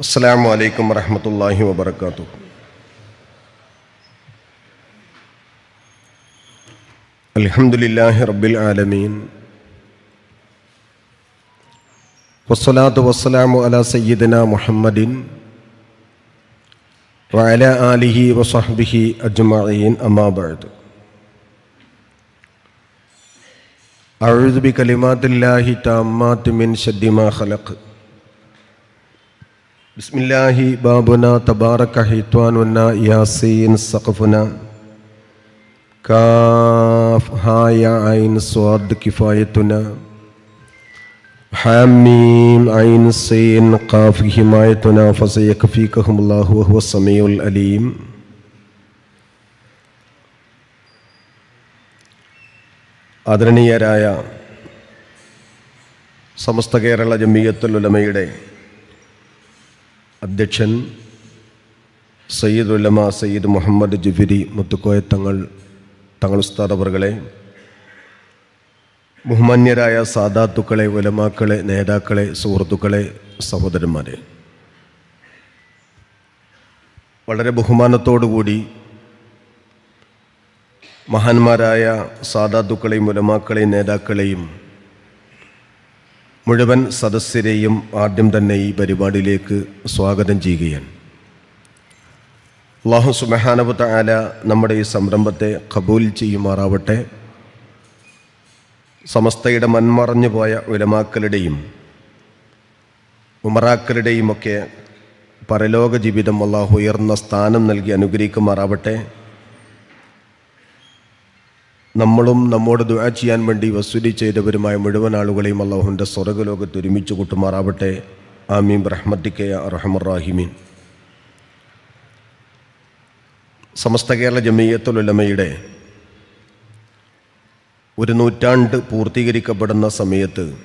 السلام عليكم ورحمة الله وبركاته الحمد لله رب العالمين والصلاة والسلام على سيدنا محمد وعلى آله وصحبه أجمعين أما بعد أعوذ بكلمات الله تامات من شد ما خلق ബിസ്മില്ലാഹി ബാബുന തബാറക്ക ഹിത്വാനുന്ന യാസീൻ സഖഫുന. കാഫ് ഹായ ഐൻ സ്വാദ് കിഫായത്തുന. ഹാമീം ഐൻ സീൻ ഖാഫ് ഹിമായത്തുന ഫസയഖഫീകഹുമുല്ലാഹു വഹുവ സമീഉൽ അലീം. ആദരണീയരായ സമസ്ത കേരള ജമിയത്തുൽ ഉലമയുടെ അധ്യക്ഷൻ സയ്യിദ് ഉലമ സയ്യിദ് മുഹമ്മദ് ജുഫിരി മുത്തുക്കോയ തങ്ങൾ തങ്ങൾ ഉസ്താദ് അവർകളെ ബഹുമാന്യരായ സാധാത്തുക്കളെ ഉലമാക്കളെ നേതാക്കളെ സുഹൃത്തുക്കളെ സഹോദരന്മാരെ. വളരെ ബഹുമാനത്തോടുകൂടി മഹാന്മാരായ സാധാത്തുക്കളെയും ഉലമാക്കളെയും നേതാക്കളെയും മുഴുവൻ സദസ്യരെയും ആദ്യം തന്നെ ഈ പരിപാടിയിലേക്ക് സ്വാഗതം ചെയ്യുകയാണ്. അള്ളാഹു സുബഹാനബത്ത ആല നമ്മുടെ ഈ സംരംഭത്തെ കബൂൽ ചെയ്യുമാറാവട്ടെ. സമസ്തയുടെ മൺമറഞ്ഞു പോയ ഉലമാക്കളുടെയും ഉമറാക്കളുടെയും ഒക്കെ പരലോക ജീവിതം അള്ളാഹു ഉയർന്ന സ്ഥാനം നൽകി അനുഗ്രഹിക്കുമാറാവട്ടെ. നമ്മളും നമ്മോട് ദുആ ചെയ്യാൻ വേണ്ടി വസൂലി ചെയ്തവരുമായ മുഴുവൻ ആളുകളെയും അള്ളാഹുവിന്റെ സ്വർഗലോകത്ത് ഒരുമിച്ച് കൂട്ടുമാറാവട്ടെ. ആമീൻ. റഹ്മത്തിക്കെ റഹമുറാഹിമീൻ സമസ്ത കേരള ജമീയത്തുലമയുടെ ഒരു നൂറ്റാണ്ട് പൂർത്തീകരിക്കപ്പെടുന്ന സമയത്ത്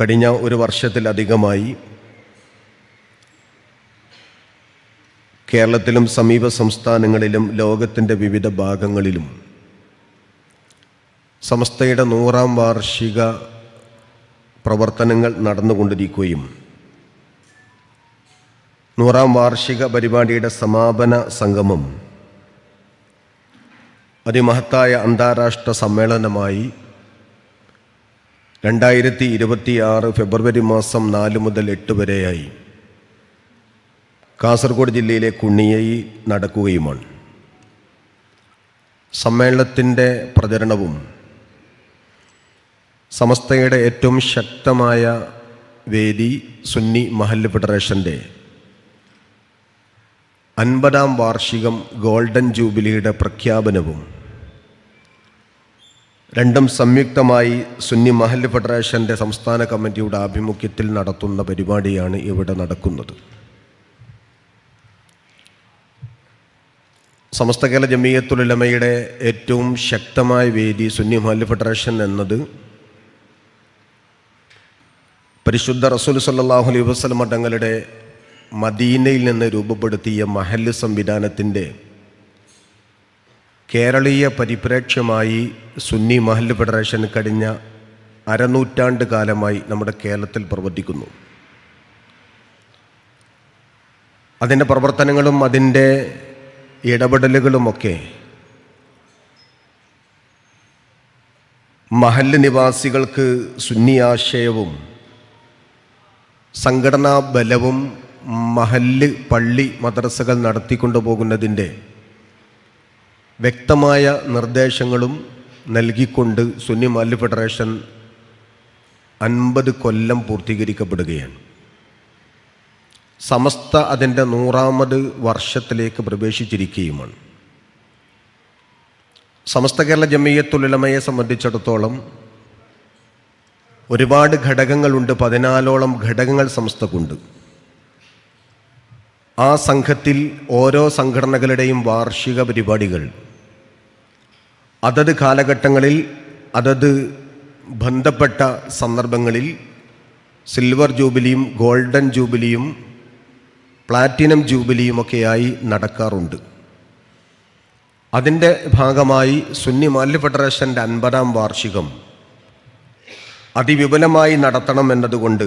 കഴിഞ്ഞ ഒരു വർഷത്തിലധികമായി കേരളത്തിലും സമീപ സംസ്ഥാനങ്ങളിലും ലോകത്തിന്റെ വിവിധ ഭാഗങ്ങളിലും സമസ്തയുടെ നൂറാം വാർഷിക പ്രവർത്തനങ്ങൾ നടന്നുകൊണ്ടിരിക്കുകയും നൂറാം വാർഷിക പരിപാടിയുടെ സമാപന സംഗമം അതിമഹത്തായ അന്താരാഷ്ട്ര സമ്മേളനമായി രണ്ടായിരത്തി ഇരുപത്തിയാറ് ഫെബ്രുവരി മാസം നാല് മുതൽ എട്ട് വരെയായി. കാസർഗോഡ് ജില്ലയിലെ കുണ്ണിയയിൽ നടക്കുകയുമാണ്. സമ്മേളനത്തിന്റെ പ്രചരണവും സമസ്തയുടെ ഏറ്റവും ശക്തമായ വേദി സുന്നി മഹല്ല് ഫെഡറേഷന്റെ അൻപതാം വാർഷികം ഗോൾഡൻ ജൂബിലിയുടെ പ്രഖ്യാപനവും രണ്ടും സംയുക്തമായി സുന്നി മഹല്ല് ഫെഡറേഷന്റെ സംസ്ഥാന കമ്മിറ്റിയുടെ ആഭിമുഖ്യത്തിൽ നടത്തുന്ന പരിപാടിയാണ് ഇവിടെ നടക്കുന്നത്. സമസ്ത കേരള ജമീയത്തുലമയുടെ ഏറ്റവും ശക്തമായ വേദി സുന്നി മഹല്ല് ഫെഡറേഷൻ എന്നത് പരിശുദ്ധ റസൂൽ സല്ലാഹു അലൈഹി വസ്ലം തങ്ങളുടെ മദീനയിൽ നിന്ന് രൂപപ്പെടുത്തിയ മഹല്ല് സംവിധാനത്തിന്റെ കേരളീയ പരിപ്രേക്ഷ്യമായി സുന്നി മഹല്ല് ഫെഡറേഷൻ കഴിഞ്ഞ അരനൂറ്റാണ്ട് കാലമായി നമ്മുടെ കേരളത്തിൽ പ്രവർത്തിക്കുന്നു. അതിന്റെ പ്രവർത്തനങ്ങളും അതിന്റെ ഇടപെടലുകളുമൊക്കെ മഹല്ല് നിവാസികൾക്ക് സുന്നിയാശയവും സംഘടനാ ബലവും മഹല്ല് പള്ളി മദ്രസകൾ നടത്തിക്കൊണ്ടു പോകുന്നതിന്റെ വ്യക്തമായ നിർദ്ദേശങ്ങളും നൽകിക്കൊണ്ട് സുന്നി മഹല്ല് ഫെഡറേഷൻ അൻപത് കൊല്ലം പൂർത്തീകരിക്കപ്പെടുകയാണ്. സമസ്ത അതിന്റെ നൂറാമത് വർഷത്തിലേക്ക് പ്രവേശിച്ചിരിക്കുകയുമാണ്. സമസ്ത കേരള ജമീയത്തുലമയെ സംബന്ധിച്ചിടത്തോളം ഒരുപാട് ഘടകങ്ങളുണ്ട് പതിനാലോളം ഘടകങ്ങൾ സമസ്തക്കുണ്ട്. ആ സംഘത്തിൽ ഓരോ സംഘടനകളുടെയും വാർഷിക പരിപാടികൾ. അതത് കാലഘട്ടങ്ങളിൽ അതത് ബന്ധപ്പെട്ട സന്ദർഭങ്ങളിൽ സിൽവർ ജൂബിലിയും ഗോൾഡൻ ജൂബിലിയും പ്ലാറ്റിനം ജൂബിലിയുമൊക്കെയായി നടക്കാറുണ്ട്. അതിന്റെ ഭാഗമായി സുന്നി മാല്യ ഫെഡറേഷന്റെ അൻപതാം വാർഷികം അതിവിപുലമായി നടത്തണം എന്നതുകൊണ്ട്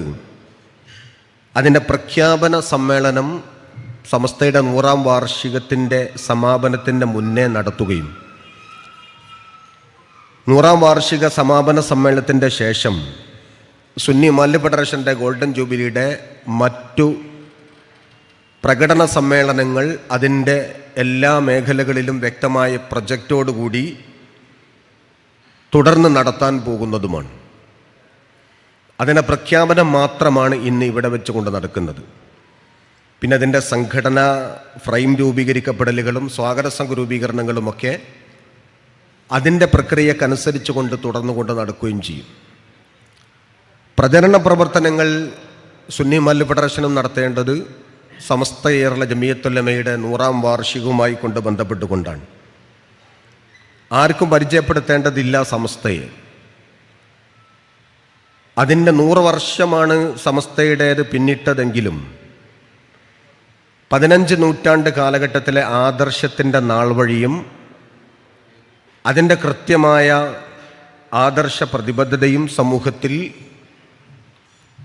അതിന്റെ പ്രഖ്യാപന സമ്മേളനം സമസ്തയുടെ നൂറാം വാർഷികത്തിന്റെ സമാപനത്തിന്റെ മുന്നേ നടത്തുകയും നൂറാം വാർഷിക സമാപന സമ്മേളനത്തിന്റെ ശേഷം സുന്നി മാല്യ ഫെഡറേഷന്റെ ഗോൾഡൻ ജൂബിലിയുടെ മറ്റു പ്രകടന സമ്മേളനങ്ങൾ അതിന്റെ എല്ലാ മേഖലകളിലും വ്യക്തമായ പ്രൊജക്റ്റോടുകൂടി തുടർന്ന് നടത്താൻ പോകുന്നതുമാണ്. അതിന്റെ പ്രഖ്യാപനം മാത്രമാണ് ഇന്ന് ഇവിടെ വെച്ചുകൊണ്ട് നടക്കുന്നത്. പിന്നെ അതിന്റെ സംഘടന ഫ്രെയിം രൂപീകരിക്കപ്പെടലുകളും സ്വാഗത സംഘ രൂപീകരണങ്ങളുമൊക്കെ അതിന്റെ പ്രക്രിയക്കനുസരിച്ച് കൊണ്ട് തുടർന്നുകൊണ്ട് നടക്കുകയും ചെയ്യും. പ്രചരണ പ്രവർത്തനങ്ങൾ സുന്നി മല്ല് ഫെഡറേഷനും നടത്തേണ്ടത് സമസ്ത കേരള ജമിയത്തുല്ലമയുടെ നൂറാം വാർഷികവുമായി കൊണ്ട് ബന്ധപ്പെട്ടുകൊണ്ടാണ്. ആർക്കും പരിചയപ്പെടുത്തേണ്ടതില്ല സമസ്തയെ. അതിന്റെ നൂറ് വർഷമാണ് സമസ്തയുടേത് പിന്നിട്ടതെങ്കിലും പതിനഞ്ച് നൂറ്റാണ്ട് കാലഘട്ടത്തിലെ ആദർശത്തിന്റെ നാൾ വഴിയും അതിന്റെ കൃത്യമായ ആദർശ പ്രതിബദ്ധതയും സമൂഹത്തിൽ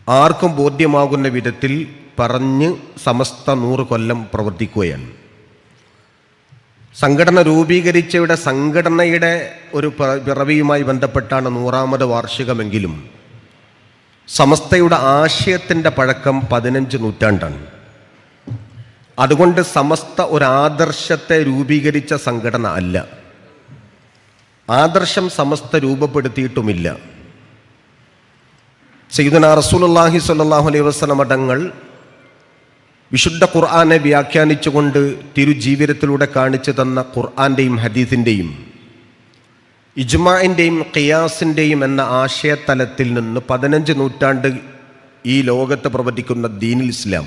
ആർക്കും ബോധ്യമാകുന്ന വിധത്തിൽ പറഞ്ഞ് സമസ്ത നൂറ് കൊല്ലം പ്രവർത്തിക്കുകയാണ്. സംഘടന രൂപീകരിച്ചയുടെ സംഘടനയുടെ ഒരു പിറവിയുമായി ബന്ധപ്പെട്ടാണ് നൂറാമത് വാർഷികമെങ്കിലും സമസ്തയുടെ ആശയത്തിന്റെ പഴക്കം പതിനഞ്ച് നൂറ്റാണ്ടാണ്. അതുകൊണ്ട് സമസ്ത ഒരു ആദർശത്തെ രൂപീകരിച്ച സംഘടന അല്ല. ആദർശം സമസ്ത രൂപപ്പെടുത്തിയിട്ടുമില്ല. സയ്യിദുന റസൂലുള്ളാഹി സ്വല്ലല്ലാഹു അലൈഹി വസല്ലം മഠങ്ങൾ വിശുദ്ധ ഖുർആാനെ വ്യാഖ്യാനിച്ചുകൊണ്ട് തിരുജീവിതത്തിലൂടെ കാണിച്ചു തന്ന ഖുർആന്റെയും ഹദീസിന്റെയും ഇജ്മാന്റെയും ഖിയാസിന്റെയും എന്ന ആശയതലത്തിൽ നിന്ന് പതിനഞ്ച് നൂറ്റാണ്ട് ഈ ലോകത്ത് പ്രവർത്തിക്കുന്ന ദീൻ ഇസ്ലാം.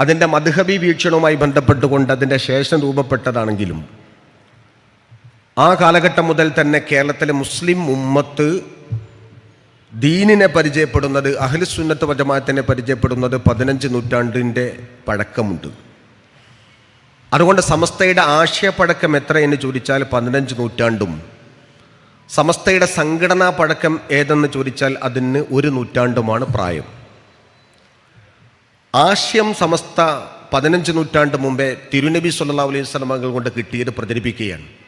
അതിന്റെ മധുഹബി വീക്ഷണവുമായി ബന്ധപ്പെട്ടുകൊണ്ട് അതിന്റെ ശേഷം രൂപപ്പെട്ടതാണെങ്കിലും ആ കാലഘട്ടം മുതൽ തന്നെ കേരളത്തിലെ മുസ്ലിം ഉമ്മത്ത് ദീനിനെ പരിചയപ്പെടുന്നത് അഹ്ലുസുന്നത്ത് വജമാത്തിനെ പരിചയപ്പെടുന്നത് പതിനഞ്ച് നൂറ്റാണ്ടിന്റെ പഴക്കമുണ്ട്. അതുകൊണ്ട് സമസ്തയുടെ ആശയപ്പഴക്കം എത്ര എന്ന് ചോദിച്ചാൽ പതിനഞ്ച് നൂറ്റാണ്ടും. സമസ്തയുടെ സംഘടനാ പഴക്കം ഏതെന്ന് ചോദിച്ചാൽ അതിന് ഒരു നൂറ്റാണ്ടുമാണ് പ്രായം. ആശയം സമസ്ത പതിനഞ്ച് നൂറ്റാണ്ട് മുമ്പേ തിരുനബി സല്ലാ അലൈഹി സ്വലമകൾ കൊണ്ട് കിട്ടിയത് പ്രചരിപ്പിക്കുകയാണ്.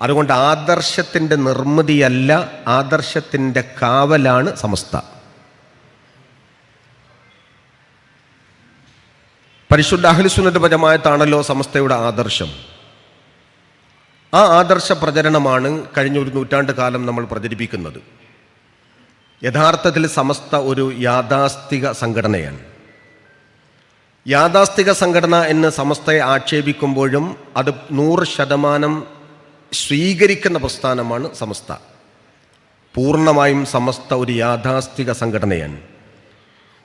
അതുകൊണ്ട് ആദർശത്തിന്റെ നിർമ്മിതിയല്ല ആദർശത്തിന്റെ കാവലാണ് സമസ്ത. പരിശുദ്ധ പരമായത്താണല്ലോ സമസ്തയുടെ ആദർശം. ആ ആദർശ പ്രചരണമാണ് കഴിഞ്ഞ ഒരു നൂറ്റാണ്ട് കാലം നമ്മൾ പ്രചരിപ്പിക്കുന്നത്. യഥാർത്ഥത്തിൽ സമസ്ത ഒരു യാഥാസ്ഥിക സംഘടനയാണ്. യാഥാസ്ഥിക സംഘടന എന്ന് സമസ്തയെ ആക്ഷേപിക്കുമ്പോഴും അത് നൂറ് ശതമാനം സ്വീകരിക്കുന്ന പ്രസ്ഥാനമാണ് സമസ്ത. പൂർണമായും സമസ്ത ഒരു യാഥാസ്ഥിക സംഘടനയാണ്.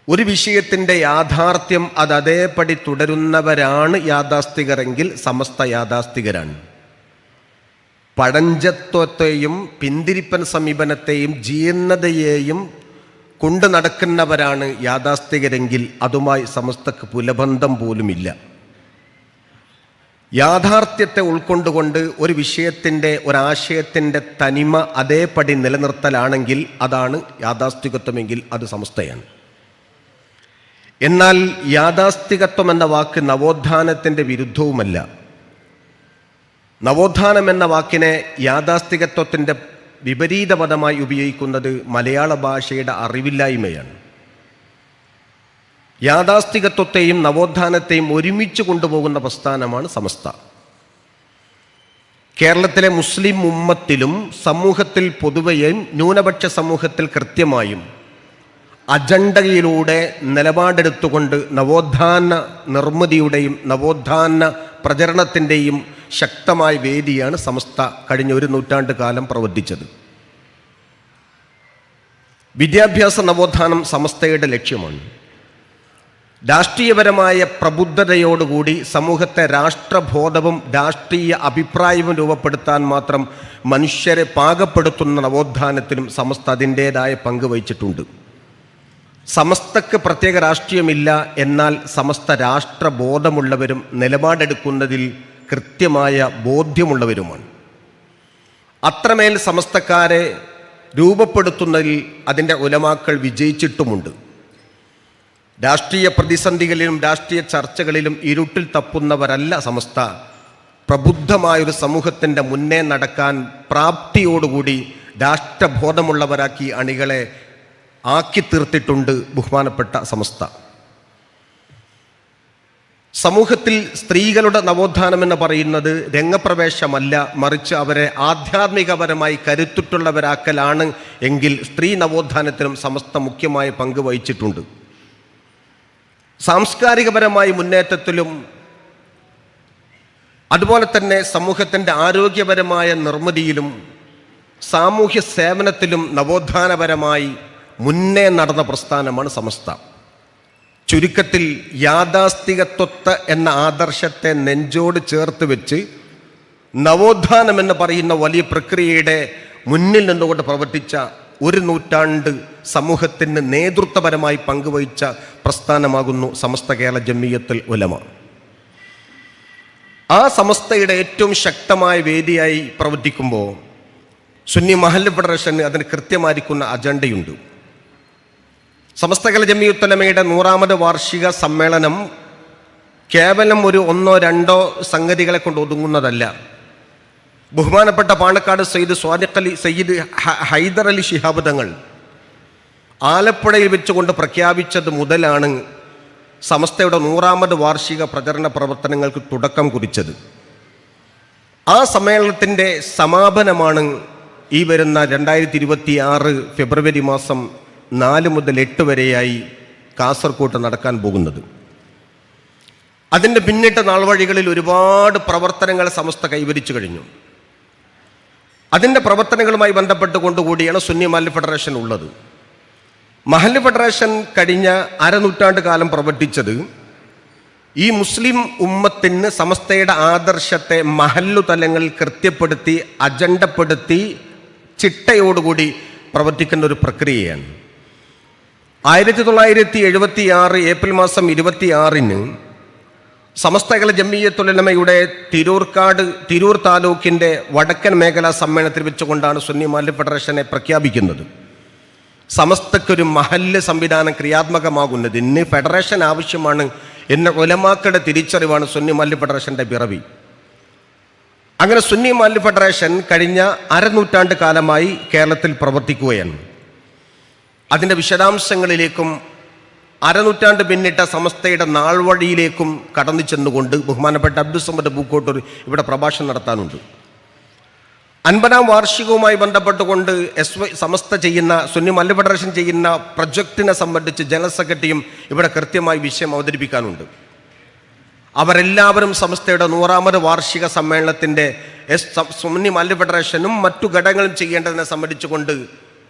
ഒരു വിഷയത്തിന്റെ യാഥാർത്ഥ്യം അത് അതേപടി തുടരുന്നവരാണ് യാഥാസ്ഥികരെങ്കിൽ സമസ്ത യാഥാസ്ഥികരാണ്. പഴഞ്ചത്വത്തെയും പിന്തിരിപ്പൻ സമീപനത്തെയും ജീർണതയെയും കൊണ്ടു നടക്കുന്നവരാണ് യാഥാസ്ഥികരെങ്കിൽ അതുമായി സമസ്തക്ക് പുലബന്ധം പോലുമില്ല. യാഥാർത്ഥ്യത്തെ ഉൾക്കൊണ്ടുകൊണ്ട് ഒരു വിഷയത്തിന്റെ ഒരാശയത്തിന്റെ തനിമ അതേപടി നിലനിർത്തലാണെങ്കിൽ അതാണ് യാഥാസ്ഥികത്വമെങ്കിൽ അത് സമസ്തയാണ്. എന്നാൽ യാഥാസ്ഥികത്വം എന്ന വാക്ക് നവോത്ഥാനത്തിന്റെ വിരുദ്ധവുമല്ല. നവോത്ഥാനം എന്ന വാക്കിനെ യാഥാസ്ഥികത്വത്തിന്റെ വിപരീത പദമായി ഉപയോഗിക്കുന്നത് മലയാള ഭാഷയുടെ അറിവില്ലായ്മയാണ്. യാഥാസ്ഥികത്വത്തെയും നവോത്ഥാനത്തെയും ഒരുമിച്ച് കൊണ്ടുപോകുന്ന പ്രസ്ഥാനമാണ് സമസ്ത. കേരളത്തിലെ മുസ്ലിം ഉമ്മത്തിലും സമൂഹത്തിൽ പൊതുവെയും ന്യൂനപക്ഷ സമൂഹത്തിൽ കൃത്യമായും അജണ്ടയിലൂടെ നിലപാടെടുത്തുകൊണ്ട് നവോത്ഥാന നിർമ്മിതിയുടെയും നവോത്ഥാന പ്രചരണത്തിന്റെയും ശക്തമായ വേദിയാണ് സമസ്ത കഴിഞ്ഞ ഒരു നൂറ്റാണ്ട് കാലം പ്രവർത്തിച്ചത്. വിദ്യാഭ്യാസ നവോത്ഥാനം സമസ്തയുടെ ലക്ഷ്യമാണ്. രാഷ്ട്രീയപരമായ പ്രബുദ്ധതയോടുകൂടി സമൂഹത്തെ രാഷ്ട്രബോധവും രാഷ്ട്രീയ അഭിപ്രായവും രൂപപ്പെടുത്താൻ മാത്രം മനുഷ്യരെ പാകപ്പെടുത്തുന്ന നവോത്ഥാനത്തിനും സമസ്ത അതിന്റേതായ പങ്ക് വഹിച്ചിട്ടുണ്ട്. സമസ്തക്ക് പ്രത്യേക രാഷ്ട്രീയമില്ല എന്നാൽ സമസ്ത രാഷ്ട്രബോധമുള്ളവരും നിലപാടെടുക്കുന്നതിൽ കൃത്യമായ ബോധ്യമുള്ളവരുമാണ്. അത്രമേൽ സമസ്തക്കാരെ രൂപപ്പെടുത്തുന്നതിൽ അതിന്റെ ഉലമാക്കൾ വിജയിച്ചിട്ടുമുണ്ട്. രാഷ്ട്രീയ പ്രതിസന്ധികളിലും രാഷ്ട്രീയ ചർച്ചകളിലും ഇരുട്ടിൽ തപ്പുന്നവരല്ല സമസ്ത. പ്രബുദ്ധമായൊരു സമൂഹത്തിന്റെ മുന്നേ നടക്കാൻ പ്രാപ്തിയോടുകൂടി രാഷ്ട്രബോധമുള്ളവരാക്കി അണികളെ ആക്കി തീർത്തിട്ടുണ്ട് ബഹുമാനപ്പെട്ട സമസ്ത. സമൂഹത്തിൽ സ്ത്രീകളുടെ നവോത്ഥാനം എന്ന് പറയുന്നത് രംഗപ്രവേശമല്ല മറിച്ച് അവരെ ആധ്യാത്മികപരമായി കരുത്തുറ്റുള്ളവരാക്കലാണ് എങ്കിൽ സ്ത്രീ നവോത്ഥാനത്തിനും സമസ്ത മുഖ്യമായ പങ്ക് വഹിച്ചിട്ടുണ്ട്. സാംസ്കാരികപരമായ മുന്നേറ്റത്തിലും അതുപോലെ തന്നെ സമൂഹത്തിന്റെ ആരോഗ്യപരമായ നിർമ്മിതിയിലും സാമൂഹ്യ സേവനത്തിലും നവോത്ഥാനപരമായി മുന്നേ നടന്ന പ്രസ്ഥാനമാണ് സമസ്ത. ചുരുക്കത്തിൽ യാഥാസ്ഥികത്വത്ത് എന്ന ആദർശത്തെ നെഞ്ചോട് ചേർത്ത് വെച്ച് നവോത്ഥാനം എന്ന് പറയുന്ന വലിയ പ്രക്രിയയുടെ മുന്നിൽ നിന്നുകൊണ്ട് പ്രവർത്തിച്ച ഒരു നൂറ്റാണ്ട് സമൂഹത്തിന് നേതൃത്വപരമായി പങ്കുവഹിച്ച പ്രസ്ഥാനമാകുന്നു സമസ്ത കേരള ജമ്മിയത്തിൽ ഉലമ. ആ സമസ്തയുടെ ഏറ്റവും ശക്തമായ വേദിയായി പ്രവർത്തിക്കുമ്പോൾ സുന്നി മഹൽ ഫെഡറേഷന് അതിന് കൃത്യമായിരിക്കുന്ന അജണ്ടയുണ്ട്. സമസ്തകല ജമ്മിയുത്തലമയുടെ നൂറാമത് വാർഷിക സമ്മേളനം കേവലം ഒരു ഒന്നോ രണ്ടോ സംഗതികളെ കൊണ്ട് ഒതുങ്ങുന്നതല്ല. ബഹുമാനപ്പെട്ട പാണക്കാട് സയ്യിദ് സ്വാദിഖ് അലി സയ്യിദ് ഹൈദർ അലി ശിഹാബ് തങ്ങൾ ആലപ്പുഴയിൽ വെച്ചുകൊണ്ട് പ്രഖ്യാപിച്ചത് മുതലാണ് സമസ്തയുടെ നൂറാമത് വാർഷിക പ്രചരണ പ്രവർത്തനങ്ങൾക്ക് തുടക്കം കുറിച്ചത്. ആ സമ്മേളനത്തിന്റെ സമാപനമാണ് ഈ വരുന്ന രണ്ടായിരത്തി ഇരുപത്തി ആറ് ഫെബ്രുവരി മാസം നാല് മുതൽ എട്ട് വരെയായി കാസർകോട്ട് നടക്കാൻ പോകുന്നത്. അതിന്റെ പിന്നിട്ട നാൾവഴികളിൽ ഒരുപാട് പ്രവർത്തനങ്ങൾ സമസ്ത കൈവരിച്ചു കഴിഞ്ഞു. അതിന്റെ പ്രവർത്തനങ്ങളുമായി ബന്ധപ്പെട്ടുകൊണ്ടുകൂടിയാണ് സുന്നി മാലി ഫെഡറേഷൻ ഉള്ളത്. മഹല്ല് ഫെഡറേഷൻ കഴിഞ്ഞ അരനൂറ്റാണ്ട് കാലം പ്രവർത്തിച്ചത് ഈ മുസ്ലിം ഉമ്മത്തിന് സമസ്തയുടെ ആദർശത്തെ മഹല്ലു തലങ്ങളിൽ കൃത്യപ്പെടുത്തി അജണ്ടപ്പെടുത്തി ചിട്ടയോടുകൂടി പ്രവർത്തിക്കുന്ന ഒരു പ്രക്രിയയാണ്. ആയിരത്തി തൊള്ളായിരത്തി എഴുപത്തി ആറ് ഏപ്രിൽ മാസം ഇരുപത്തി ആറിന് സമസ്തകല ജമ്മിയത്തുലമയുടെ തിരൂർക്കാട് തിരൂർ താലൂക്കിന്റെ വടക്കൻ മേഖലാ സമ്മേളനത്തിൽ വെച്ചുകൊണ്ടാണ് സുന്നി മാലി ഫെഡറേഷനെ പ്രഖ്യാപിക്കുന്നത്. സമസ്തക്കൊരു മഹല്ല് സംവിധാനം ക്രിയാത്മകമാകുന്നത് ഇന്ന് ഫെഡറേഷൻ ആവശ്യമാണ് എന്ന ഒലമാക്കളുടെ തിരിച്ചറിവാണ് സുന്നി മല്ല് ഫെഡറേഷന്റെ പിറവി. അങ്ങനെ സുന്നി മല്ല് ഫെഡറേഷൻ കഴിഞ്ഞ അരനൂറ്റാണ്ട് കാലമായി കേരളത്തിൽ പ്രവർത്തിക്കുകയാണ്. അതിന്റെ വിശദാംശങ്ങളിലേക്കും അരനൂറ്റാണ്ട് പിന്നിട്ട സമസ്തയുടെ നാൾവഴിയിലേക്കും കടന്നു ചെന്നുകൊണ്ട് ബഹുമാനപ്പെട്ട അബ്ദുസമ്മദ് പൂക്കോട്ടൂർ ഇവിടെ പ്രഭാഷണം നടത്താനുണ്ട്. അൻപതാം വാർഷികവുമായി ബന്ധപ്പെട്ടുകൊണ്ട് എസ് വൈ സമസ്ത ചെയ്യുന്ന സുന്നി മല്ല ഫെഡറേഷൻ ചെയ്യുന്ന പ്രൊജക്റ്റിനെ സംബന്ധിച്ച് ജനറൽ സെക്രട്ടറിയും ഇവിടെ കൃത്യമായി വിഷയം അവതരിപ്പിക്കാനുണ്ട്. അവരെല്ലാവരും സംസ്ഥയുടെ നൂറാമത് വാർഷിക സമ്മേളനത്തിന്റെ എസ് സുന്നി മല്ല ഫെഡറേഷനും മറ്റു ഘടകങ്ങളും ചെയ്യേണ്ടതിനെ സംബന്ധിച്ചുകൊണ്ട്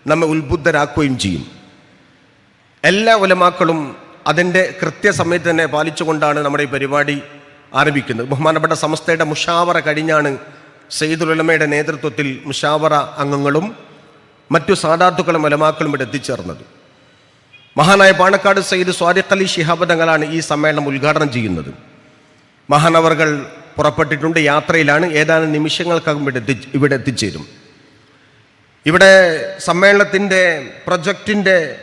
നമ്മെ ഉത്ബുദ്ധരാക്കുകയും ചെയ്യും. എല്ലാ ഉലമാക്കളും അതിന്റെ കൃത്യസമയത്ത് തന്നെ പാലിച്ചുകൊണ്ടാണ് നമ്മുടെ ഈ പരിപാടി ആരംഭിക്കുന്നത്. ബഹുമാനപ്പെട്ട സമസ്തയുടെ മുഷാവറ കഴിഞ്ഞാണ് സെയ്ദുൽ ഉലമയുടെ നേതൃത്വത്തിൽ മുഷാവറ അംഗങ്ങളും മറ്റു സാധാത്തുക്കളും മലമാക്കളും ഇവിടെ എത്തിച്ചേർന്നത്. മഹാനായ പാണക്കാട് സയ്യിദ് സ്വാദിഖ് അലി തങ്ങളാണ് ഈ സമ്മേളനം ഉദ്ഘാടനം ചെയ്യുന്നത്. മഹാനവറുകൾ പുറപ്പെട്ടിട്ടുണ്ട് യാത്രയിലാണ് ഏതാനും നിമിഷങ്ങൾക്കകം ഇവിടെ എത്തി ഇവിടെ എത്തിച്ചേരും. ഇവിടെ സമ്മേളനത്തിന്റെ പ്രൊജക്റ്റിന്റെ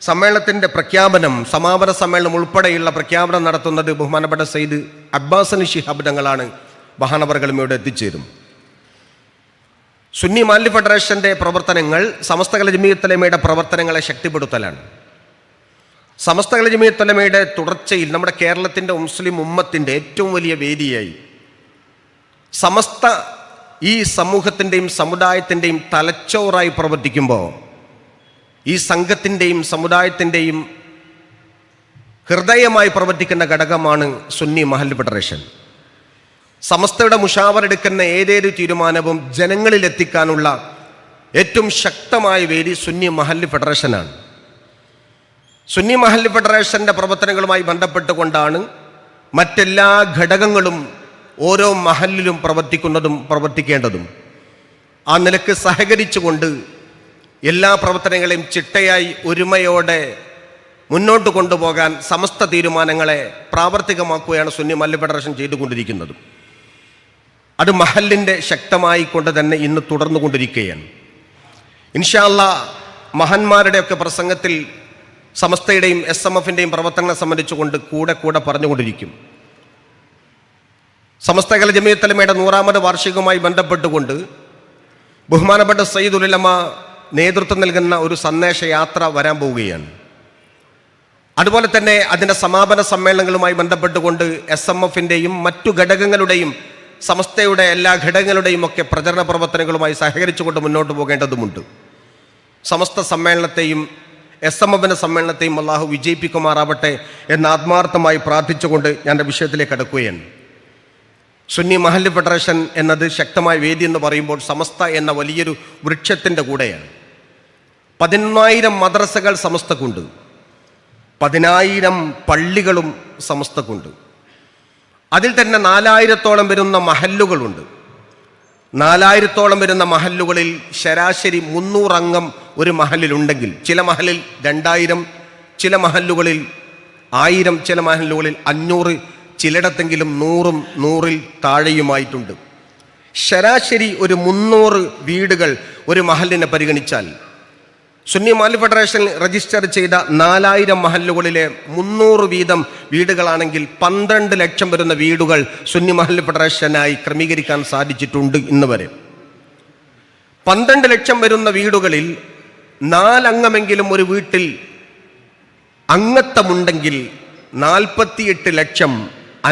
സമ്മേളനത്തിന്റെ പ്രഖ്യാപനം സമാപന സമ്മേളനം ഉൾപ്പെടെയുള്ള പ്രഖ്യാപനം നടത്തുന്നത് ബഹുമാനപ്പെട്ട സയ്യിദ് അബ്ബാസ് അലി ശിഹാബ് തങ്ങളാണ്. മഹാനവർകളും ഇവിടെ എത്തിച്ചേരും. സുന്നി മാലി ഫെഡറേഷന്റെ പ്രവർത്തനങ്ങൾ സമസ്ത ജമീയത്തലമയുടെ പ്രവർത്തനങ്ങളെ ശക്തിപ്പെടുത്തലാണ്. സമസ്ത ജമീയത്തലമയുടെ തുടർച്ചയിൽ നമ്മുടെ കേരളത്തിന്റെ മുസ്ലിം ഉമ്മത്തിന്റെ ഏറ്റവും വലിയ വേദിയായി സമസ്ത ഈ സമൂഹത്തിന്റെയും സമുദായത്തിന്റെയും തലച്ചോറായി പ്രവർത്തിക്കുമ്പോൾ ഈ സംഘത്തിന്റെയും സമുദായത്തിന്റെയും ഹൃദയമായി പ്രവർത്തിക്കുന്ന ഘടകമാണ് സുന്നി മഹൽ ഫെഡറേഷൻ. സമസ്തയുടെ മുഷാവറെടുക്കുന്ന ഏതേത് തീരുമാനവും ജനങ്ങളിൽ എത്തിക്കാനുള്ള ഏറ്റവും ശക്തമായ വേദി സുന്നി മഹല്ല് ഫെഡറേഷനാണ്. സുന്നി മഹല്ല് ഫെഡറേഷന്റെ പ്രവർത്തനങ്ങളുമായി ബന്ധപ്പെട്ടുകൊണ്ടാണ് മറ്റെല്ലാ ഘടകങ്ങളും ഓരോ മഹല്ലിലും പ്രവർത്തിക്കുന്നതും പ്രവർത്തിക്കേണ്ടതും. ആ നിലയ്ക്ക് സഹകരിച്ചുകൊണ്ട് എല്ലാ പ്രവർത്തനങ്ങളെയും ചിട്ടയായി ഒരുമയോടെ മുന്നോട്ട് കൊണ്ടുപോകാൻ സമസ്ത തീരുമാനങ്ങളെ പ്രാവർത്തികമാക്കുകയാണ് സുന്നി മല്ലി ഫെഡറേഷൻ ചെയ്തുകൊണ്ടിരിക്കുന്നത്. അത് മഹലിന്റെ ശക്തമായി കൊണ്ട് തന്നെ ഇന്ന് തുടർന്നു കൊണ്ടിരിക്കുകയാണ് ഇൻഷാല്ല മഹന്മാരുടെയൊക്കെ പ്രസംഗത്തിൽ സമസ്തയുടെയും എസ് എം എഫിന്റെയും പ്രവർത്തനങ്ങളെ സംബന്ധിച്ചുകൊണ്ട് കൂടെ കൂടെ പറഞ്ഞുകൊണ്ടിരിക്കും. സമസ്തകല ജമീയത്തലമയുടെ നൂറാമത് വാർഷികവുമായി ബന്ധപ്പെട്ടുകൊണ്ട് ബഹുമാനപ്പെട്ട സയ്യിദ് ഉലമ നേതൃത്വം നൽകുന്ന ഒരു സന്ദേശ യാത്ര വരാൻ പോവുകയാണ്. അതുപോലെ തന്നെ അതിന്റെ സമാപന സമ്മേളനങ്ങളുമായി ബന്ധപ്പെട്ടുകൊണ്ട് എസ് എം എഫിന്റെയും മറ്റു ഘടകങ്ങളുടെയും സമസ്തയുടെ എല്ലാ ഘടകങ്ങളുടെയും ഒക്കെ പ്രചരണ പ്രവർത്തനങ്ങളുമായി സഹകരിച്ചുകൊണ്ട് മുന്നോട്ട് പോകേണ്ടതുമുണ്ട്. സമസ്ത സമ്മേളനത്തെയും എസ് എം എഫിന്റെ സമ്മേളനത്തെയും അള്ളാഹു വിജയിപ്പിക്കുമാറാവട്ടെ എന്ന് ആത്മാർത്ഥമായി പ്രാർത്ഥിച്ചുകൊണ്ട് ഞാൻ വിഷയത്തിലേക്ക് കടക്കുകയാണ് സുന്നി മഹല്ല് ഫെഡറേഷൻ എന്നത് ശക്തമായ വേദി എന്ന് പറയുമ്പോൾ സമസ്ത എന്ന വലിയൊരു വൃക്ഷത്തിന്റെ കൂടെയാണ്. പതിനായിരം മദ്രസകൾ സമസ്തക്കുണ്ട്. പതിനായിരം പള്ളികളും സമസ്തക്കുണ്ട്. അതിൽ തന്നെ നാലായിരത്തോളം വരുന്ന മഹല്ലുകളുണ്ട്. നാലായിരത്തോളം വരുന്ന മഹല്ലുകളിൽ ശരാശരി മുന്നൂറംഗം ഒരു മഹലിലുണ്ടെങ്കിൽ ചില മഹലിൽ രണ്ടായിരം ചില മഹല്ലുകളിൽ ആയിരം ചില മഹല്ലുകളിൽ അഞ്ഞൂറ് ചിലയിടത്തെങ്കിലും നൂറും നൂറിൽ താഴെയുമായിട്ടുണ്ട്. ശരാശരി ഒരു മുന്നൂറ് വീടുകൾ ഒരു മഹലിനെ പരിഗണിച്ചാൽ സുന്നി മാലി ഫെഡറേഷൻ രജിസ്റ്റർ ചെയ്ത നാലായിരം മഹല്ലുകളിലെ മുന്നൂറ് വീതം വീടുകളാണെങ്കിൽ പന്ത്രണ്ട് ലക്ഷം വരുന്ന വീടുകൾ സുന്നി മഹല്ല് ഫെഡറേഷനായി ക്രമീകരിക്കാൻ സാധിച്ചിട്ടുണ്ട് ഇന്ന് വരെ. പന്ത്രണ്ട് ലക്ഷം വരുന്ന വീടുകളിൽ നാലംഗമെങ്കിലും ഒരു വീട്ടിൽ അംഗത്വമുണ്ടെങ്കിൽ നാൽപ്പത്തിയെട്ട് ലക്ഷം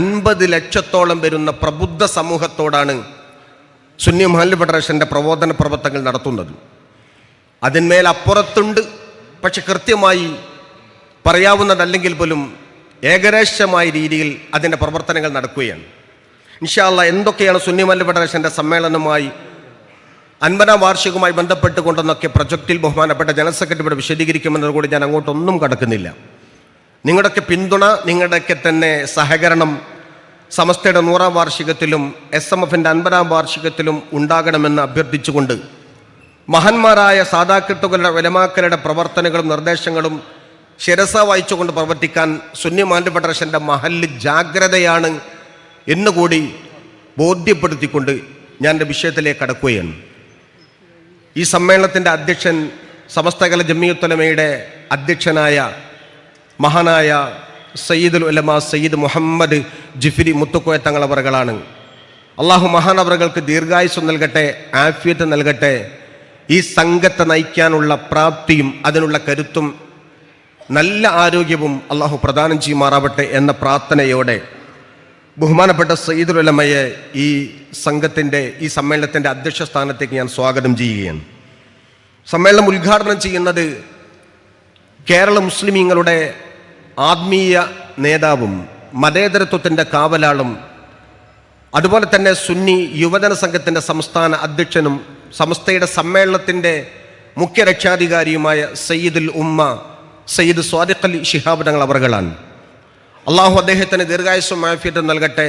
അൻപത് ലക്ഷത്തോളം വരുന്ന പ്രബുദ്ധ സമൂഹത്തോടാണ് സുന്നി മഹല്ല് ഫെഡറേഷന്റെ പ്രബോധന പ്രവർത്തനങ്ങൾ നടത്തുന്നത്. അതിന്മേൽ അപ്പുറത്തുണ്ട്. പക്ഷെ കൃത്യമായി പറയാവുന്നതല്ലെങ്കിൽ പോലും ഏകദേശമായ രീതിയിൽ അതിന്റെ പ്രവർത്തനങ്ങൾ നടക്കുകയാണ്. ഇൻഷാല്ല എന്തൊക്കെയാണ് സുന്നിമല്ല ഫെഡറേഷന്റെ സമ്മേളനമായി അൻപതാം വാർഷികവുമായി ബന്ധപ്പെട്ടുകൊണ്ടെന്നൊക്കെ പ്രൊജക്റ്റിൽ ബഹുമാനപ്പെട്ട ജനറൽ സെക്രട്ടറി ഇവിടെ വിശദീകരിക്കുമെന്നത് കൂടി ഞാൻ അങ്ങോട്ടൊന്നും കടക്കുന്നില്ല. നിങ്ങളുടെയൊക്കെ പിന്തുണ നിങ്ങളുടെയൊക്കെ തന്നെ സഹകരണം സമസ്തയുടെ നൂറാം വാർഷികത്തിലും എസ് എം എഫിന്റെ അൻപതാം വാർഷികത്തിലും ഉണ്ടാകണമെന്ന് അഭ്യർത്ഥിച്ചുകൊണ്ട് മഹാന്മാരായ സാധാകൃത്തുകളുടെ വിലമാക്കലുടെ പ്രവർത്തനങ്ങളും നിർദ്ദേശങ്ങളും ശിരസ വായിച്ചുകൊണ്ട് പ്രവർത്തിക്കാൻ സുന്നി മാൻഡ് ഫെഡറേഷന്റെ മഹല്ല് ജാഗ്രതയാണ് എന്നുകൂടി ബോധ്യപ്പെടുത്തിക്കൊണ്ട് ഞാൻ എന്റെ വിഷയത്തിലേക്ക് കടക്കുകയാണ്. ഈ സമ്മേളനത്തിന്റെ അധ്യക്ഷൻ സമസ്തകല ജമിയുത്തലമയുടെ അധ്യക്ഷനായ മഹാനായ സയ്യിദുൽ ഉലമ സയ്യിദ് മുഹമ്മദ് ജിഫിരി മുത്തുക്കോയ തങ്ങളവറുകളാണ്. അള്ളാഹു മഹാനവറുകൾക്ക് ദീർഘായുസ് നൽകട്ടെ ആഫിയത്ത് നൽകട്ടെ ഈ സംഘത്തെ നയിക്കാനുള്ള പ്രാപ്തിയും അതിനുള്ള കരുത്തും നല്ല ആരോഗ്യവും അള്ളാഹു പ്രദാനം ചെയ്യുമാറാവട്ടെ എന്ന പ്രാർത്ഥനയോടെ ബഹുമാനപ്പെട്ട സയ്യിദുലമയെ ഈ സംഘത്തിന്റെ ഈ സമ്മേളനത്തിന്റെ അധ്യക്ഷ സ്ഥാനത്തേക്ക് ഞാൻ സ്വാഗതം ചെയ്യുകയാണ്. സമ്മേളനം ഉദ്ഘാടനം ചെയ്യുന്നത് കേരള മുസ്ലിമീങ്ങളുടെ ആത്മീയ നേതാവും മതേതരത്വത്തിന്റെ കാവലാളും അതുപോലെ തന്നെ സുന്നി യുവജന സംഘത്തിന്റെ സംസ്ഥാന അധ്യക്ഷനും സംസ്ഥയുടെ സമ്മേളനത്തിന്റെ മുഖ്യ രക്ഷാധികാരിയുമായ സയ്യിദുൽ ഉമ്മ സയ്യിദ് സ്വാദിഖ് അലി ഷിഹാബ് തങ്ങൾ അവറുകളാണ് അള്ളാഹു അദ്ദേഹത്തിന് ദീർഘായുസം ആഫിയത്തും നൽകട്ടെ.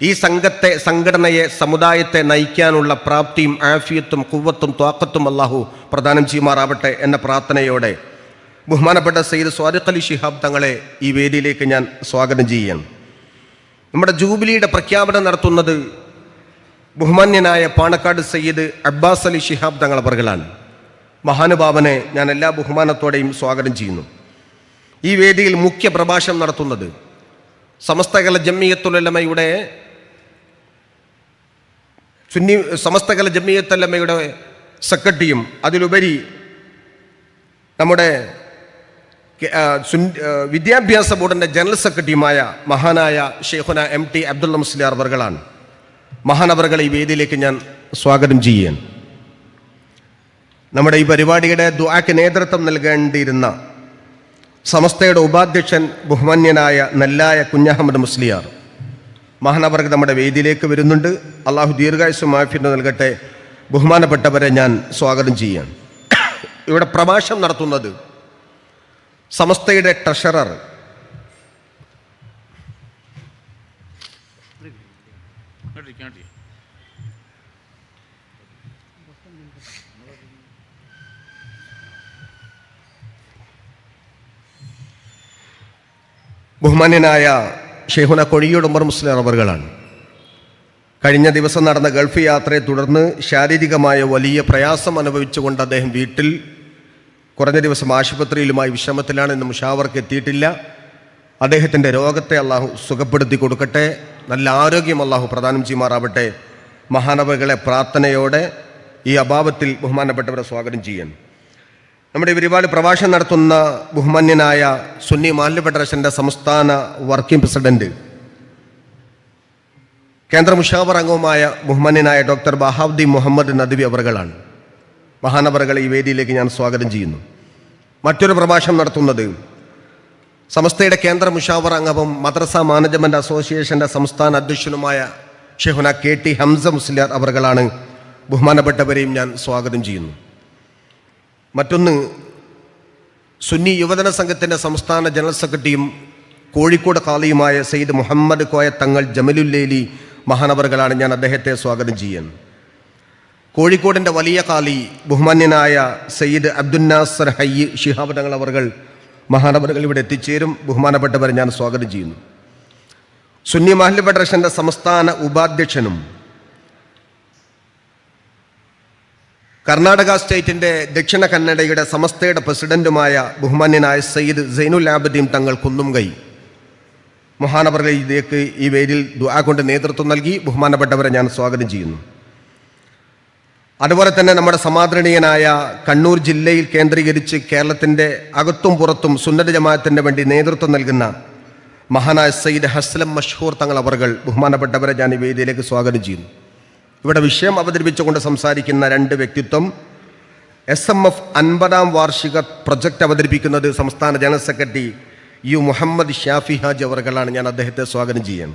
ഈ സംഘത്തെ സംഘടനയെ സമുദായത്തെ നയിക്കാനുള്ള പ്രാപ്തിയും ആഫിയത്തും കുവ്വത്തും ത്വാക്കത്തും അള്ളാഹു പ്രദാനം ചെയ്യുമാറാവട്ടെ എന്ന പ്രാർത്ഥനയോടെ ബഹുമാനപ്പെട്ട സയ്യിദ് സ്വാദിഖ് അലി ഷിഹാബ് തങ്ങളെ ഈ വേദിയിലേക്ക് ഞാൻ സ്വാഗതം ചെയ്യുകയാണ്. നമ്മുടെ ജൂബിലിയുടെ പ്രഖ്യാപനം നടത്തുന്നത് ബഹുമാന്യനായ പാണക്കാട് സയ്യിദ് അബ്ബാസ് അലി ഷിഹാബ് തങ്ങൾ അവർകളാണ്. മഹാനുഭാവനെ ഞാൻ എല്ലാ ബഹുമാനത്തോടെയും സ്വാഗതം ചെയ്യുന്നു. ഈ വേദിയിൽ മുഖ്യ പ്രഭാഷണം നടത്തുന്നത് സമസ്തകല ജമ്മിയത്തുലമയുടെ സുന്നി സമസ്തകല ജമ്മിയത്തല്ലമ്മയുടെ സെക്രട്ടറിയും അതിലുപരി നമ്മുടെ വിദ്യാഭ്യാസ ബോർഡിന്റെ ജനറൽ സെക്രട്ടറിയുമായ മഹാനായ ഷെയ്ഖുന എം ടി അബ്ദുള്ള മുസ്ലിയാർ അവർകളാണ്. മഹാനവറുകളെ ഈ വേദിയിലേക്ക് ഞാൻ സ്വാഗതം ചെയ്യുകയാണ്. നമ്മുടെ ഈ പരിപാടിയുടെ ദുആക്ക് നേതൃത്വം നൽകേണ്ടിയിരുന്ന സമസ്തയുടെ ഉപാധ്യക്ഷൻ ബഹുമാന്യനായ നെല്ലായ കുഞ്ഞഹമ്മദ് മുസ്ലിയാർ മഹാനവർക്ക് നമ്മുടെ വേദിയിലേക്ക് വരുന്നുണ്ട്. അള്ളാഹു ദീർഘായുസ് മാഫിന് നൽകട്ടെ. ബഹുമാനപ്പെട്ടവരെ ഞാൻ സ്വാഗതം ചെയ്യുകയാണ്. ഇവിടെ പ്രഭാഷണം നടത്തുന്നത് സമസ്തയുടെ ട്രഷറർ ബഹുമാന്യനായ ഷെയ്ഹുന കൊഴിയുടെ ഉമർ മുസ്ലിം റബറുകളാണ് കഴിഞ്ഞ ദിവസം നടന്ന ഗൾഫ് യാത്രയെ തുടർന്ന് ശാരീരികമായ വലിയ പ്രയാസം അനുഭവിച്ചുകൊണ്ട് അദ്ദേഹം വീട്ടിൽ കുറഞ്ഞ ദിവസം ആശുപത്രിയിലുമായി വിശ്രമത്തിലാണ് ഇന്ന് മുഷാവർക്ക് എത്തിയിട്ടില്ല. അദ്ദേഹത്തിന്റെ രോഗത്തെ അള്ളാഹു സുഖപ്പെടുത്തി കൊടുക്കട്ടെ. നല്ല ആരോഗ്യം അള്ളാഹു പ്രദാനം ചെയ്യുമാറാവട്ടെ. മഹാനവകളെ പ്രാർത്ഥനയോടെ ഈ അഭാവത്തിൽ ബഹുമാനപ്പെട്ടവരെ സ്വാഗതം ചെയ്യാൻ. നമ്മുടെ ഒരുപാട് പ്രഭാഷണം നടത്തുന്ന ബഹുമാന്യനായ സുന്നി മാലിന്യ ഫെഡറേഷന്റെ സംസ്ഥാന വർക്കിംഗ് പ്രസിഡന്റ് കേന്ദ്ര മുഷാവർ അംഗവുമായ ബഹുമാന്യനായ ഡോക്ടർ ബഹാബ്ദി മുഹമ്മദ് നദ്വി അവറുകളാണ്. മഹാനവറുകളെ ഈ വേദിയിലേക്ക് ഞാൻ സ്വാഗതം ചെയ്യുന്നു. മറ്റൊരു പ്രഭാഷണം നടത്തുന്നത് സമസ്തയുടെ കേന്ദ്ര മുഷാവർ അംഗവും മദ്രസ മാനേജ്മെന്റ് അസോസിയേഷന്റെ സംസ്ഥാന അധ്യക്ഷനുമായ ഷെഹുന കെ ടി ഹംസ മുസ്ലിയാർ അവറുകളാണ് ബഹുമാനപ്പെട്ടവരെയും ഞാൻ സ്വാഗതം ചെയ്യുന്നു. മറ്റൊന്ന് സുന്നി യുവജന സംഘത്തിന്റെ സംസ്ഥാന ജനറൽ സെക്രട്ടറിയും കോഴിക്കോട് കാളിയുമായ സെയ്ദ് മുഹമ്മദ് കോയ തങ്ങൾ ജമലുല്ലേലി മഹാനവറുകളാണ് ഞാൻ അദ്ദേഹത്തെ സ്വാഗതം ചെയ്യാൻ. കോഴിക്കോടിന്റെ വലിയ കാളി ബഹുമാന്യനായ സയ്യിദ് അബ്ദുന്നാസർ ഹയ്യ് ഷിഹാബ് തങ്ങൾ അവർകൾ മഹാനവറുകൾ ഇവിടെ എത്തിച്ചേരും. ബഹുമാനപ്പെട്ടവരെ ഞാൻ സ്വാഗതം ചെയ്യുന്നു. സുന്നി മഹല്ല് ഫെഡറേഷന്റെ സംസ്ഥാന ഉപാധ്യക്ഷനും കർണാടക സ്റ്റേറ്റിന്റെ ദക്ഷിണ കന്നഡയുടെ സമസ്തയുടെ പ്രസിഡന്റുമായ ബഹുമാന്യനായ സയ്യിദ് സൈനുൽ ആബദ്ദീൻ തങ്ങൾ കുന്നുംകൈ മഹാനവറിലേക്ക് ഈ വേദിയിൽ ദുആ കൊണ്ട് നേതൃത്വം നൽകി. ബഹുമാനപ്പെട്ടവരെ ഞാൻ സ്വാഗതം ചെയ്യുന്നു. അതുപോലെ തന്നെ നമ്മുടെ സമാദരണീയനായ കണ്ണൂർ ജില്ലയിൽ കേന്ദ്രീകരിച്ച് കേരളത്തിന്റെ അകത്തും പുറത്തും സുന്നത ജമാഅത്തിന്റെ വേണ്ടി നേതൃത്വം നൽകുന്ന മഹാനായ സയ്യിദ് ഹസ്ലം മഷ്ഹൂർ തങ്ങൾ അവർ ബഹുമാനപ്പെട്ടവരെ ഞാൻ ഈ വേദിയിലേക്ക് സ്വാഗതം ചെയ്യുന്നു. ഇവിടെ വിഷയം അവതരിപ്പിച്ചുകൊണ്ട് സംസാരിക്കുന്ന രണ്ട് വ്യക്തിത്വം. എസ് എം എഫ് അൻപതാം വാർഷിക പ്രൊജക്റ്റ് അവതരിപ്പിക്കുന്നത് സംസ്ഥാന general secretary U Muhammad Shafi Haj അവർകളാണ് ഞാൻ അദ്ദേഹത്തെ സ്വാഗതം ചെയ്യാൻ.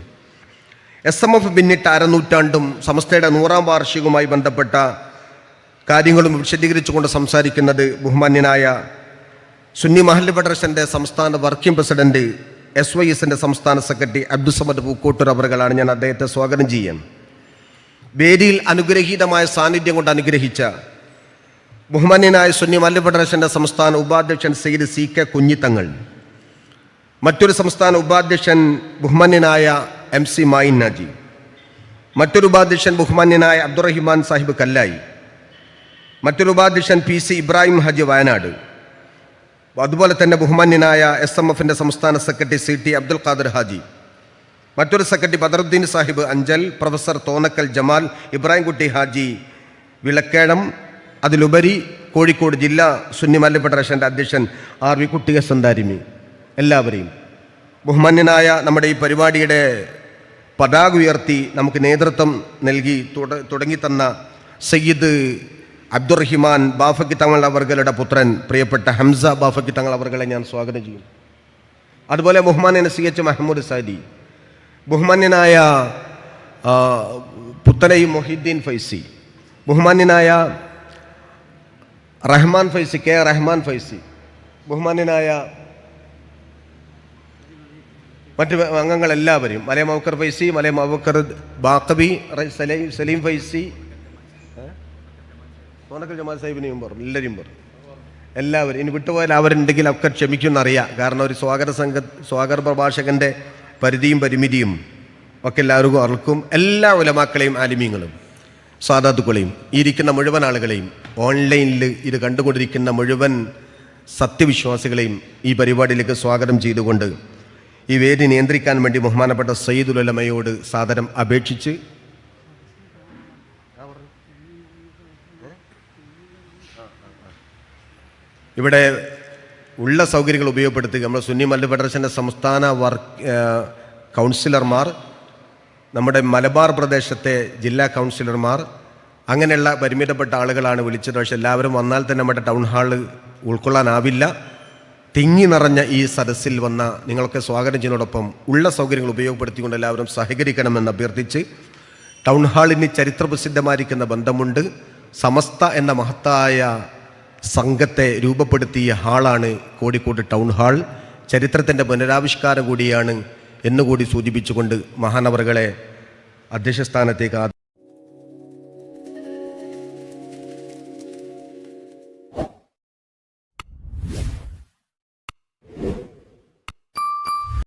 എസ് എം എഫ് പിന്നിട്ട് അരനൂറ്റാണ്ടും സംസ്ഥയുടെ നൂറാം വാർഷികവുമായി ബന്ധപ്പെട്ട കാര്യങ്ങളും വിശദീകരിച്ചുകൊണ്ട് സംസാരിക്കുന്നത് ബഹുമാന്യനായ സുന്നി മഹല്ല് ഫെഡറേഷന്റെ സംസ്ഥാന വർക്കിംഗ് പ്രസിഡന്റ് എസ് വൈ എസിന്റെ സംസ്ഥാന സെക്രട്ടറി അബ്ദുസമദ് പൂക്കോട്ടൂർ അവർകളാണ് ഞാൻ അദ്ദേഹത്തെ സ്വാഗതം ചെയ്യാൻ. വേദിയിൽ അനുഗ്രഹീതമായ സാന്നിധ്യം കൊണ്ട് അനുഗ്രഹിച്ച ബഹുമാന്യനായ സുന്നി മല്ല ഫെഡറേഷന്റെ സംസ്ഥാന ഉപാധ്യക്ഷൻ സെയ്ദ് സി കെ കുഞ്ഞിത്തങ്ങൾ മറ്റൊരു സംസ്ഥാന ഉപാധ്യക്ഷൻ ബഹുമാന്യനായ എം സി മായിൻ നാജി മറ്റൊരു ഉപാധ്യക്ഷൻ ബഹുമാന്യനായ അബ്ദുറഹിമാൻ സാഹിബ് കല്ലായി മറ്റൊരു ഉപാധ്യക്ഷൻ പി സി ഇബ്രാഹിം ഹജ് വയനാട് അതുപോലെ തന്നെ ബഹുമാന്യനായ എസ് എം എഫിന്റെ സംസ്ഥാന secretary C T Abdul Khader Haji. മറ്റൊരു സെക്രട്ടറി ബദറുദ്ദീൻ സാഹിബ് അഞ്ചൽ പ്രൊഫസർ തോന്നക്കൽ ജമാൽ ഇബ്രാഹിംകുട്ടി ഹാജി വിളക്കേടം അതിലുപരി കോഴിക്കോട് ജില്ലാ സുന്നി മല്ല ഫെഡറേഷന്റെ അധ്യക്ഷൻ ആർ വി കുട്ടിക സന്താരിമി എല്ലാവരെയും ബഹുമാന്യനായ നമ്മുടെ ഈ പരിപാടിയുടെ പതാക ഉയർത്തി നമുക്ക് നേതൃത്വം നൽകി തുടങ്ങി തന്ന സയ്യിദ് അബ്ദുറഹിമാൻ ബാഫക്കി തങ്ങൾ അവർകളുടെ പുത്രൻ പ്രിയപ്പെട്ട ഹംസ ബാഫക്കി തങ്ങൾ അവർകളെ ഞാൻ സ്വാഗതം ചെയ്യും. അതുപോലെ ബഹുമാന്യൻ സി എച്ച് മഹമ്മൂദ് സാദി ബഹുമാന്യനായ പുത്തനയും പുത്തനൈ മൊഹിദ്ദീൻ ഫൈസി ബഹുമാന്യനായ റഹ്മാൻ ഫൈസി കെ റഹ്മാൻ ഫൈസി ബഹുമാന്യനായ മറ്റ് അംഗങ്ങളെല്ലാവരും മലയം അബക്കർ ഫൈസി മലയം അബക്കർ ബാക്കബി സലീം സലീം ഫൈസി സോനക്കൽ ജമാൽ സാഹിബിനെയും പറഞ്ഞു എല്ലാവരും പറഞ്ഞു. എല്ലാവരും ഇനി വിട്ടുപോയാൽ അവരുണ്ടെങ്കിൽ ഒക്കെ ക്ഷമിക്കുമെന്നറിയാം. കാരണം ഒരു സ്വാഗത സംഘ സ്വാഗത പ്രഭാഷകന്റെ പരിധിയും പരിമിതിയും ഒക്കെ എല്ലാവർക്കും അവർക്കും എല്ലാ ഉലമാക്കളെയും ആലിമീങ്ങളും സാധാത്തുക്കളെയും ഈ ഇരിക്കുന്ന മുഴുവൻ ആളുകളെയും ഓൺലൈനിൽ ഇത് കണ്ടുകൊണ്ടിരിക്കുന്ന മുഴുവൻ സത്യവിശ്വാസികളെയും ഈ പരിപാടിയിലേക്ക് സ്വാഗതം ചെയ്തുകൊണ്ട് ഈ വേദി നിയന്ത്രിക്കാൻ വേണ്ടി ബഹുമാനപ്പെട്ട സയ്യിദുലമയോട് സാദരം അപേക്ഷിച്ച് ഇവിടെ ഉള്ള സൗകര്യങ്ങൾ ഉപയോഗപ്പെടുത്തുക. നമ്മുടെ സുന്നി മല്ല ഫെഡറേഷന്റെ സംസ്ഥാന വർക്ക് കൗൺസിലർമാർ നമ്മുടെ മലബാർ പ്രദേശത്തെ ജില്ലാ കൗൺസിലർമാർ അങ്ങനെയുള്ള പരിമിതപ്പെട്ട ആളുകളാണ് വിളിച്ചത്. പക്ഷേ എല്ലാവരും വന്നാൽ തന്നെ നമ്മുടെ ടൗൺ ഹാൾ ഉൾക്കൊള്ളാനാവില്ല. തിങ്ങി നിറഞ്ഞ ഈ സദസ്സിൽ വന്ന നിങ്ങളൊക്കെ സ്വാഗതം ചെയ്യുന്നതോടൊപ്പം ഉള്ള സൗകര്യങ്ങൾ ഉപയോഗപ്പെടുത്തിക്കൊണ്ട് എല്ലാവരും സഹകരിക്കണമെന്ന് അഭ്യർത്ഥിച്ച് ടൗൺ ഹാളിന് ചരിത്രപ്രസിദ്ധമായിരിക്കുന്ന ബന്ധമുണ്ട്. സമസ്ത എന്ന മഹത്തായ സംഘത്തെ രൂപപ്പെടുത്തിയ ഹാളാണ് കോഴിക്കോട് ടൗൺ ഹാൾ. ചരിത്രത്തിന്റെ പുനരാവിഷ്കാരം കൂടിയാണ് എന്നുകൂടി സൂചിപ്പിച്ചുകൊണ്ട് മഹാനവറുകളെ അധ്യക്ഷ സ്ഥാനത്തേക്ക്